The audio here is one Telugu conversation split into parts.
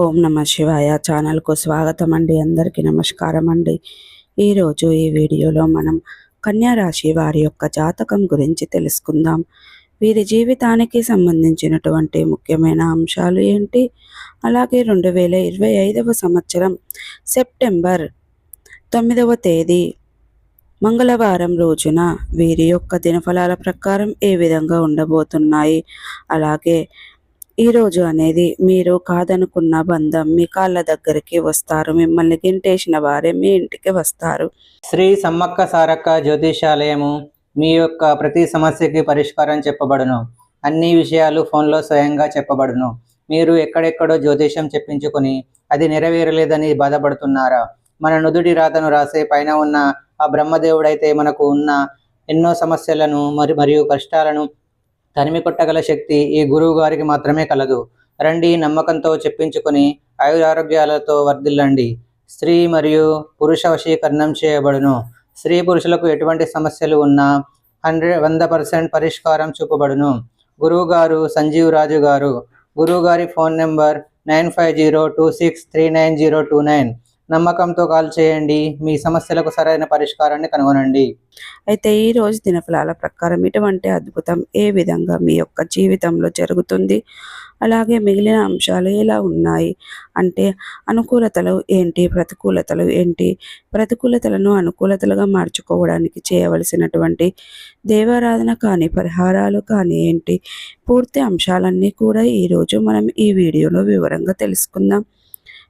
ఓం నమ శివాయ ఛానల్కు స్వాగతం అండి. అందరికీ నమస్కారం అండి. ఈరోజు ఈ వీడియోలో మనం కన్యా రాశి వారి యొక్క జాతకం గురించి తెలుసుకుందాం. వీరి జీవితానికి సంబంధించినటువంటి ముఖ్యమైన అంశాలు ఏంటి? అలాగే రెండు వేల ఇరవై ఐదవ సంవత్సరం సెప్టెంబర్ తొమ్మిదవ తేదీ మంగళవారం రోజున వీరి యొక్క దినఫలాల ప్రకారం ఏ విధంగా ఉండబోతున్నాయి? అలాగే ఈరోజు అనేది మీరు కాదనుకున్న బంధం మీ కాళ్ళ దగ్గరికి వస్తారు మిమ్మల్ని గింటేసిన వారే మీ ఇంటికి వస్తారు. శ్రీ సమ్మక్క సారక్క జ్యోతిషాలయము మీ యొక్క ప్రతి సమస్యకి పరిష్కారం చెప్పబడును. అన్ని విషయాలు ఫోన్లో స్వయంగా చెప్పబడును. మీరు ఎక్కడెక్కడో జ్యోతిషం చెప్పించుకొని అది నెరవేరలేదని బాధపడుతున్నారా? మన నుదుటి రాతను రాసే పైన ఉన్న ఆ బ్రహ్మదేవుడైతే మనకు ఉన్న ఎన్నో సమస్యలను మరి మరియు కష్టాలను తనిమి కొట్టగల శక్తి ఈ గురువు గారికి మాత్రమే కలదు. రండి నమ్మకంతో చెప్పించుకొని ఆయురారోగ్యాలతో వర్ధిల్లండి. స్త్రీ మరియు పురుష వశీకరణం చేయబడును. స్త్రీ పురుషులకు ఎటువంటి సమస్యలు ఉన్నా హండ్రెడ్ వంద పర్సెంట్ పరిష్కారం చూపబడును. గురువుగారు సంజీవ్ రాజు గారు. గురువు గారి phone number nine five zero two six three nine zero two nine. నమ్మకంతో కాల్ చేయండి. మీ సమస్యలకు సరైన పరిష్కారాన్ని కనుగొనండి. అయితే ఈ రోజు దినఫలాల ప్రకారం ఇటువంటి అద్భుతం ఏ విధంగా మీ యొక్క జీవితంలో జరుగుతుంది? అలాగే మిగిలిన అంశాలు ఎలా ఉన్నాయి? అంటే అనుకూలతలు ఏంటి? ప్రతికూలతలు ఏంటి? ప్రతికూలతలను అనుకూలతలుగా మార్చుకోవడానికి చేయవలసినటువంటి దేవారాధన కానీ పరిహారాలు కానీ ఏంటి? పూర్తి అంశాలన్నీ కూడా ఈరోజు మనం ఈ వీడియోలో వివరంగా తెలుసుకుందాం.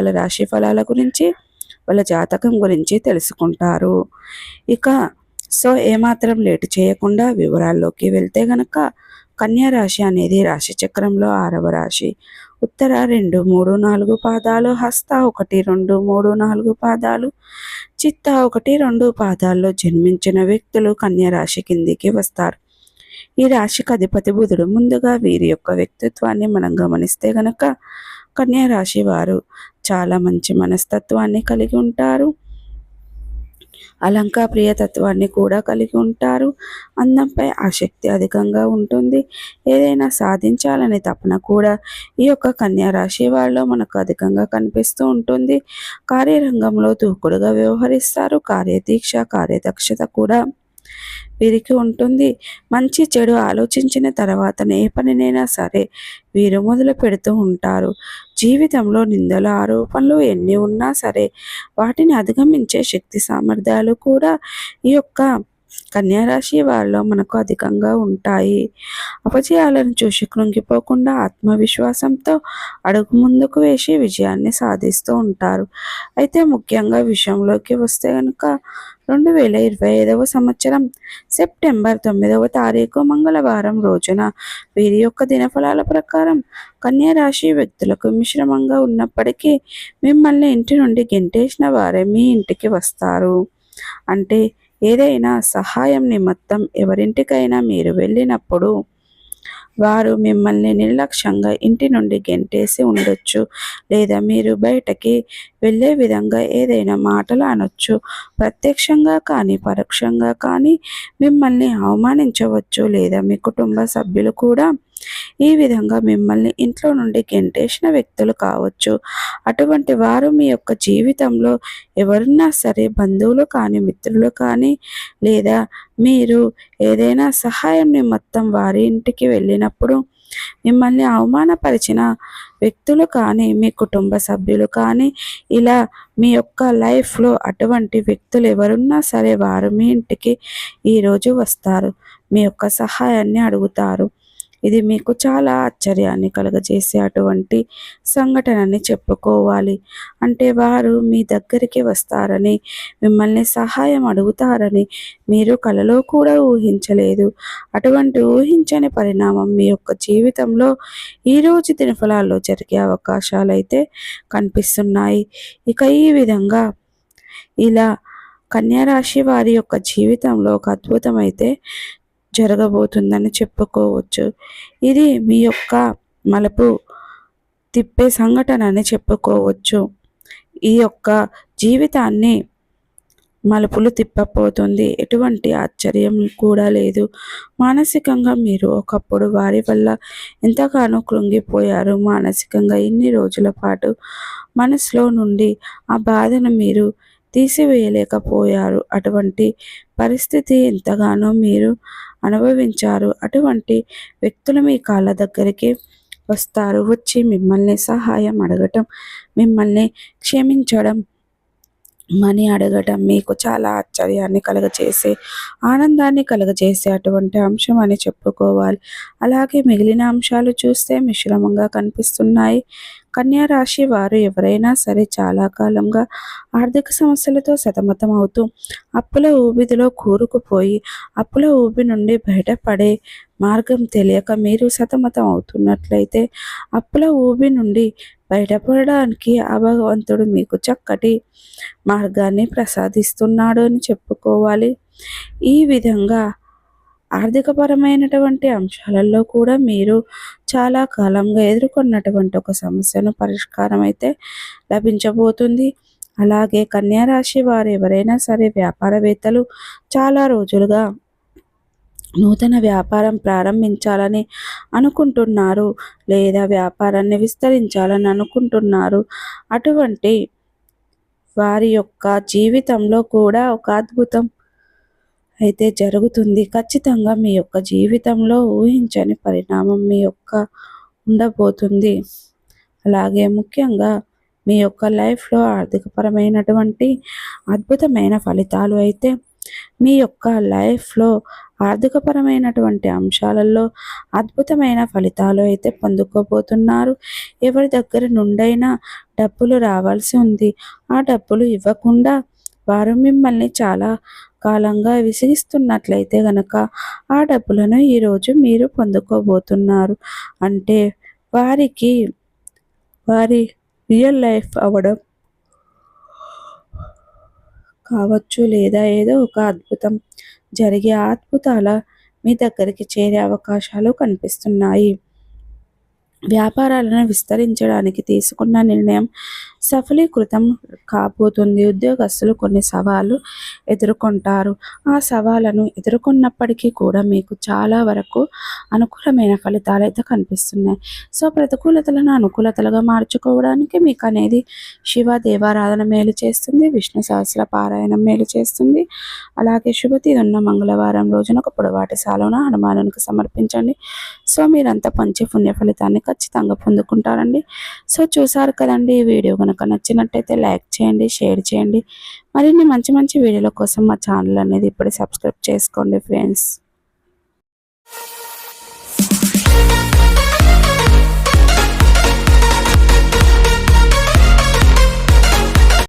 వాళ్ళ రాశి ఫలాల గురించి వాళ్ళ జాతకం గురించి తెలుసుకుంటారు. ఇక సో ఏమాత్రం లేటు చేయకుండా వివరాల్లోకి వెళ్తే గనక కన్యా రాశి అనేది రాశి చక్రంలో ఆరవ రాశి. ఉత్తర రెండు మూడు నాలుగు పాదాలు హస్త ఒకటి రెండు మూడు నాలుగు పాదాలు చిత్త ఒకటి రెండు పాదాల్లో జన్మించిన వ్యక్తులు కన్యా రాశి కిందికి వస్తారు. ఈ రాశికి అధిపతి బుధుడు ముందుగా వీరి యొక్క వ్యక్తిత్వాన్ని మనం గమనిస్తే గనక కన్యా రాశి వారు చాలా మంచి మనస్తత్వాన్ని కలిగి ఉంటారు. అలంకా ప్రియతత్వాన్ని కూడా కలిగి ఉంటారు. అందంపై ఆసక్తి అధికంగా ఉంటుంది. ఏదైనా సాధించాలనే తపన కూడా ఈ యొక్క కన్యా రాశి వాళ్ళలో మనకు అధికంగా కనిపిస్తూ ఉంటుంది. కార్యరంగంలో దూకుడుగా వ్యవహరిస్తారు. కార్యదీక్ష కార్యదక్షత కూడా వీరికి ఉంటుంది. మంచి చెడు ఆలోచించిన తర్వాత ఏ పనినైనా సరే వీరు మొదలు పెడుతూ ఉంటారు. జీవితంలో నిందల ఆరోపణలు ఎన్ని ఉన్నా సరే వాటిని అధిగమించే శక్తి సామర్థ్యాలు కూడా ఈ యొక్క కన్యారాశి వారిలో మనకు అధికంగా ఉంటాయి. అపజయాలను చూసి కృంగిపోకుండా ఆత్మవిశ్వాసంతో అడుగు ముందుకు వేసి విజయాన్ని సాధిస్తూ ఉంటారు. అయితే ముఖ్యంగా విషయంలోకి వస్తే కనుక రెండు వేల ఇరవై ఐదవ సంవత్సరం సెప్టెంబర్ తొమ్మిదవ తారీఖు మంగళవారం రోజున వీరి యొక్క దినఫలాల ప్రకారం కన్యా రాశి వ్యక్తులకు మిశ్రమంగా ఉన్నప్పటికీ మిమ్మల్ని ఇంటి నుండి గెంటేసిన వారే మీ ఇంటికి వస్తారు. అంటే ఏదైనా సహాయం నిమిత్తం ఎవరింటికైనా మీరు వెళ్ళినప్పుడు వారు మిమ్మల్ని నిర్లక్ష్యంగా ఇంటి నుండి గెంటేసి ఉండొచ్చు లేదా మీరు బయటకి వెళ్ళే విధంగా ఏదైనా మాటలు అనొచ్చు ప్రత్యక్షంగా కానీ పరోక్షంగా కానీ మిమ్మల్ని అవమానించవచ్చు లేదా మీ కుటుంబ సభ్యులు కూడా ఈ విధంగా మిమ్మల్ని ఇంట్లో నుండి గెంటేసిన వ్యక్తులు కావచ్చు. అటువంటి వారు మీ యొక్క జీవితంలో ఎవరున్నా సరే బంధువులు కానీ మిత్రులు కానీ లేదా మీరు ఏదైనా సహాయం నిమిత్తం వారి ఇంటికి వెళ్ళినప్పుడు మిమ్మల్ని అవమానపరిచిన వ్యక్తులు కానీ మీ కుటుంబ సభ్యులు కానీ ఇలా మీ యొక్క లైఫ్లో అటువంటి వ్యక్తులు ఎవరున్నా సరే వారు మీ ఇంటికి ఈరోజు వస్తారు. మీ యొక్క సహాయాన్ని అడుగుతారు. ఇది మీకు చాలా ఆశ్చర్యాన్ని కలుగజేసే అటువంటి సంఘటనని చెప్పుకోవాలి. అంటే వారు మీ దగ్గరికి వస్తారని మిమ్మల్ని సహాయం అడుగుతారని మీరు కలలో కూడా ఊహించలేదు. అటువంటి ఊహించని పరిణామం మీ యొక్క జీవితంలో ఈరోజు దినఫలాల్లో జరిగే అవకాశాలు అయితే కనిపిస్తున్నాయి. ఇక ఈ విధంగా ఇలా కన్యారాశి వారి యొక్క జీవితంలో ఒక అద్భుతం అయితే జరగబోతుందని చెప్పుకోవచ్చు. ఇది మీ యొక్క మలుపు తిప్పే సంఘటన అని చెప్పుకోవచ్చు. ఈ యొక్క జీవితాన్ని మలుపులు తిప్పపోతుంది ఎటువంటి ఆశ్చర్యం కూడా లేదు. మానసికంగా మీరు ఒకప్పుడు వారి వల్ల ఎంతగానో కృంగిపోయారు. మానసికంగా ఇన్ని రోజుల పాటు మనసులో నుండి ఆ బాధను మీరు తీసివేయలేకపోయారు. అటువంటి పరిస్థితి ఎంతగానో మీరు అనుభవించారు. అటువంటి వ్యక్తులు మీ కాళ్ళ దగ్గరికి వస్తారు. వచ్చి మిమ్మల్ని సహాయం అడగటం మిమ్మల్ని క్షమించడం మనీ అడగటం మీకు చాలా ఆశ్చర్యాన్ని కలగచేసే ఆనందాన్ని కలుగజేసే అటువంటి అంశం అని చెప్పుకోవాలి. అలాగే మిగిలిన అంశాలు చూస్తే మిశ్రమంగా కనిపిస్తున్నాయి. కన్యా రాశి వారు ఎవరైనా సరే చాలా కాలంగా ఆర్థిక సమస్యలతో సతమతం అవుతూ అప్పుల ఊబిదిలో కూరుకుపోయి అప్పుల ఊబి నుండి బయటపడే మార్గం తెలియక మీరు సతమతం అవుతున్నట్లయితే అప్పుల ఊబి నుండి బయటపడడానికి ఆ భగవంతుడు మీకు చక్కటి మార్గాన్ని ప్రసాదిస్తున్నాడు అని చెప్పుకోవాలి. ఈ విధంగా ఆర్థికపరమైనటువంటి అంశాలలో కూడా మీరు చాలా కాలంగా ఎదుర్కొన్నటువంటి ఒక సమస్యను పరిష్కారం అయితే లభించబోతుంది. అలాగే కన్యా రాశి వారు ఎవరైనా సరే వ్యాపారవేత్తలు చాలా రోజులుగా నూతన వ్యాపారం ప్రారంభించాలని అనుకుంటున్నారు లేదా వ్యాపారాన్ని విస్తరించాలని అనుకుంటున్నారు. అటువంటి వారి యొక్క జీవితంలో కూడా ఒక అద్భుతం అయితే జరుగుతుంది. ఖచ్చితంగా మీ యొక్క జీవితంలో ఊహించని పరిణామం మీ యొక్క ఉండబోతుంది. అలాగే ముఖ్యంగా మీ యొక్క లైఫ్లో ఆర్థికపరమైనటువంటి అద్భుతమైన ఫలితాలు అయితే మీ యొక్క లైఫ్లో ఆర్థికపరమైనటువంటి అంశాలలో అద్భుతమైన ఫలితాలు అయితే పొందుకోబోతున్నారు. ఎవరి దగ్గర నుండైనా డబ్బులు రావాల్సి ఉంది. ఆ డబ్బులు ఇవ్వకుండా వారు మిమ్మల్ని చాలా కాలంగా విసిగిస్తున్నట్లయితే గనక ఆ డబ్బులను ఈరోజు మీరు పొందుకోబోతున్నారు. అంటే వారికి వారి రియల్ లైఫ్ అవ్వడం కావచ్చు లేదా ఏదో ఒక అద్భుతం. జరిగే అద్భుతాల మీ దగ్గరికి చేరే అవకాశాలు కనిపిస్తున్నాయి. వ్యాపారాలను విస్తరించడానికి తీసుకున్న నిర్ణయం సఫలీకృతం కాబోతుంది. ఉద్యోగస్తులు కొన్ని సవాళ్ళు ఎదుర్కొంటారు. ఆ సవాళ్ళను ఎదుర్కొన్నప్పటికీ కూడా మీకు చాలా వరకు అనుకూలమైన ఫలితాలు అయితే కనిపిస్తున్నాయి. సో ప్రతికూలతలను అనుకూలతలుగా మార్చుకోవడానికి మీకు అనేది శివ దేవారాధన మేలు చేస్తుంది విష్ణు సహస్ర పారాయణం మేలు చేస్తుంది. అలాగే శుభతి ఉన్న మంగళవారం రోజున ఒక పొడవాటి సాలోన హనుమానునికి సమర్పించండి. సో మీరంతా పంచే పుణ్య ఫలితాన్ని ఖచ్చితంగా పొందుకుంటారండి. సో చూసారు కదండి ఈ వీడియో కనుక నచ్చినట్టయితే లైక్ చేయండి షేర్ చేయండి. మరిన్ని మంచి మంచి వీడియోల కోసం మా ఛానల్ అనేది ఇప్పుడే సబ్స్క్రైబ్ చేసుకోండి ఫ్రెండ్స్.